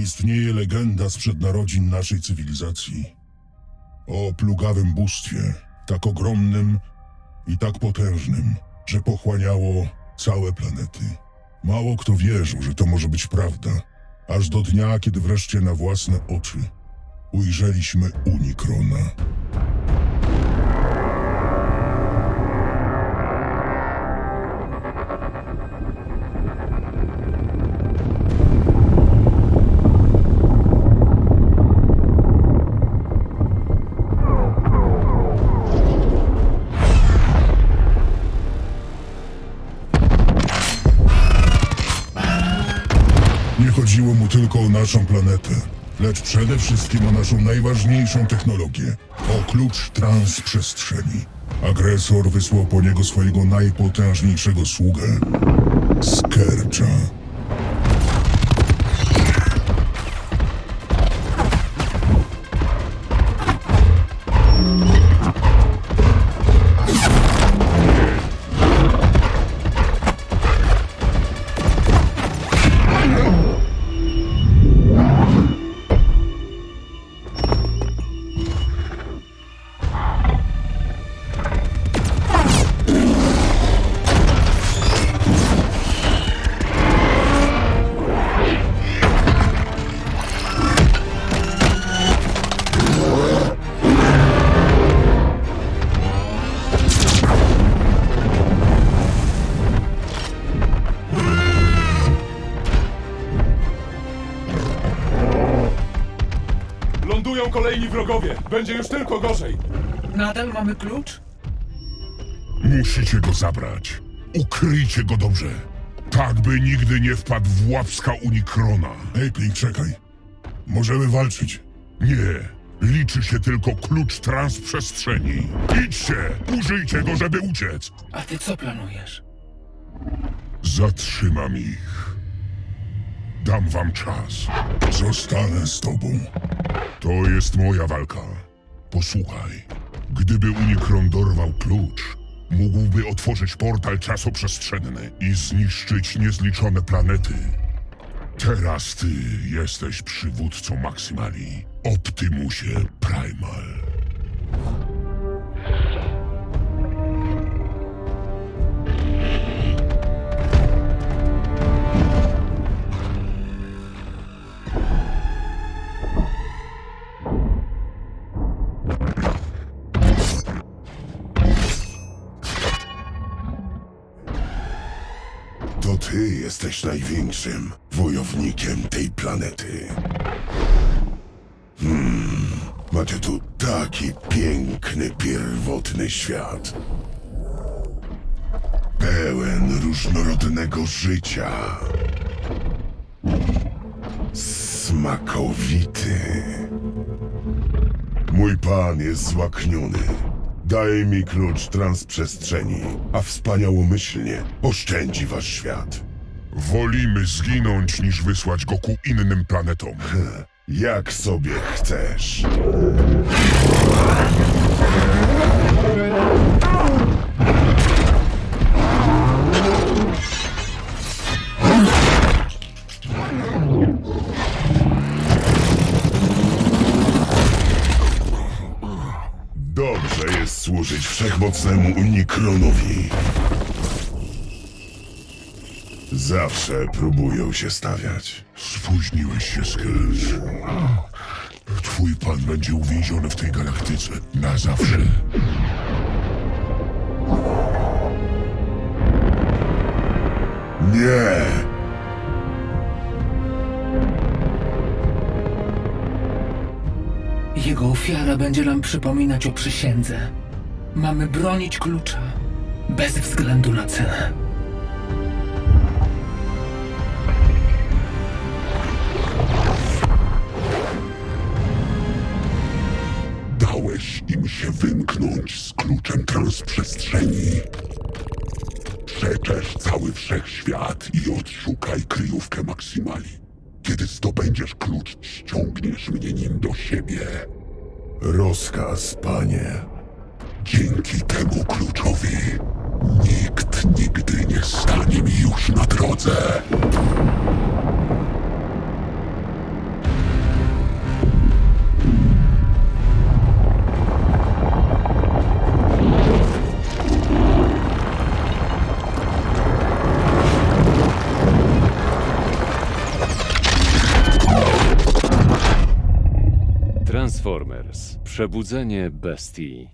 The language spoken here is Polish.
Istnieje legenda sprzed narodzin naszej cywilizacji. O plugawym bóstwie, tak ogromnym i tak potężnym, że pochłaniało całe planety. Mało kto wierzył, że to może być prawda, aż do dnia, kiedy wreszcie na własne oczy ujrzeliśmy Unikrona. Chodziło mu tylko o naszą planetę, lecz przede wszystkim o naszą najważniejszą technologię o klucz transprzestrzeni. Agresor wysłał po niego swojego najpotężniejszego sługę Skercza. Lądują kolejni wrogowie. Będzie już tylko gorzej. Nadal mamy klucz? Musicie go zabrać. Ukryjcie go dobrze. Tak, by nigdy nie wpadł w łapska Unikrona. Ej, Pink, czekaj. Możemy walczyć. Nie. Liczy się tylko klucz transprzestrzeni. Idźcie! Użyjcie go, żeby uciec! A ty co planujesz? Zatrzymam ich. Dam wam czas. Zostanę z tobą. To jest moja walka. Posłuchaj. Gdyby Unikron dorwał klucz, mógłby otworzyć portal czasoprzestrzenny i zniszczyć niezliczone planety. Teraz ty jesteś przywódcą Maksymali. Optimusie Primal. Ty jesteś największym wojownikiem tej planety. Hmm, macie tu taki piękny, pierwotny świat. Pełen różnorodnego życia. Smakowity. Mój pan jest złakniony. Daj mi klucz transprzestrzeni, a wspaniałomyślnie oszczędzi wasz świat. Wolimy zginąć, niż wysłać go ku innym planetom. Jak sobie chcesz. Służyć wszechmocnemu Unikronowi. Zawsze próbują się stawiać. Spóźniłeś się, Skells. Twój pan będzie uwięziony w tej galaktyce na zawsze. Nie! Jego ofiara będzie nam przypominać o przysiędze. Mamy bronić klucza. Bez względu na cenę. Dałeś im się wymknąć z kluczem transprzestrzeni. Przeczesz cały wszechświat i odszukaj kryjówkę Maksymali. Kiedy zdobędziesz klucz, ściągniesz mnie nim do siebie. Rozkaz, panie. Dzięki temu kluczowi nikt nigdy nie stanie mi już na drodze. Transformers. Przebudzenie bestii.